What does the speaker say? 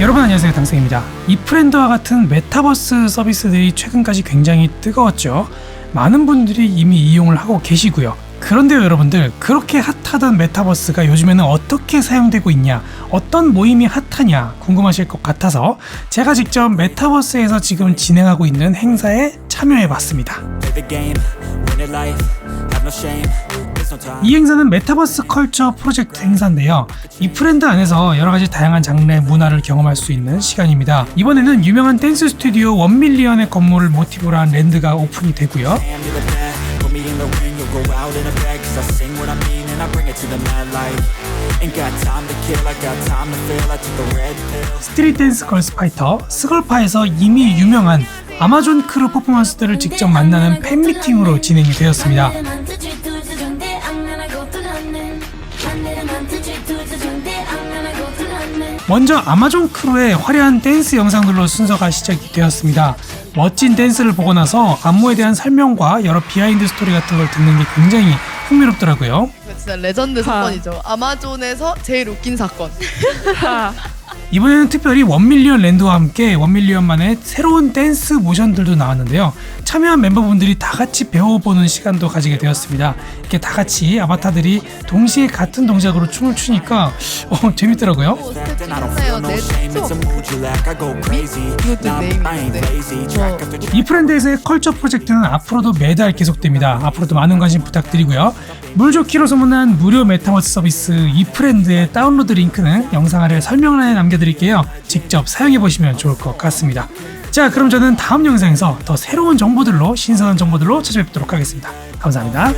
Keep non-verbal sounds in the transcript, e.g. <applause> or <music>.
여러분 안녕하세요 당승입니다. 이프렌드와 같은 메타버스 서비스들이 최근까지 굉장히 뜨거웠죠. 많은 분들이 이미 이용을 하고 계시고요. 그런데요 여러분들 그렇게 핫하던 메타버스가 요즘에는 어떻게 사용되고 있냐 어떤 모임이 핫하냐 궁금하실 것 같아서 제가 직접 메타버스에서 지금 진행하고 있는 행사에 참여해 봤습니다. 이 행사는 메타버스 컬처 프로젝트 행사인데요. 이 프렌드 안에서 여러 가지 다양한 장르의 문화를 경험할 수 있는 시간입니다. 이번에는 유명한 댄스 스튜디오 원밀리언의 건물을 모티브로 한 랜드가 오픈이 되고요. 스트릿 댄스 걸스 파이터 스걸파에서 이미 유명한 아마존 크루 퍼포먼스들을 직접 만나는 팬미팅으로 진행이 되었습니다. 먼저 아마존 크루의 화려한 댄스 영상들로 순서가 시작이 되었습니다. 멋진 댄스를 보고 나서 안무에 대한 설명과 여러 비하인드 스토리 같은 걸 듣는 게 굉장히 흥미롭더라고요. 진짜 레전드 사건이죠. 아마존에서 제일 웃긴 사건. <laughs> 이번에는 특별히 원밀리언 랜드와 함께 원밀리언만의 새로운 댄스 모션들도 나왔는데요. 참여한 멤버분들이 다 같이 배워보는 시간도 가지게 되었습니다. 이렇게 다 같이 아바타들이 동시에 같은 동작으로 춤을 추니까 어, 재밌더라고요. no 네. 이 프렌드에서의 컬처 프로젝트는 앞으로도 매달 계속됩니다. 앞으로도 많은 관심 부탁드리고요. 물 좋기로 소문난 무료 메타버스 서비스 이 프렌드의 다운로드 링크는 영상 아래 설명란에 남겨 드릴게요. 직접 사용해 보시면 좋을 것 같습니다. 자, 그럼 저는 다음 영상에서 더 새로운 정보들로 신선한 정보들로 찾아뵙도록 하겠습니다. 감사합니다.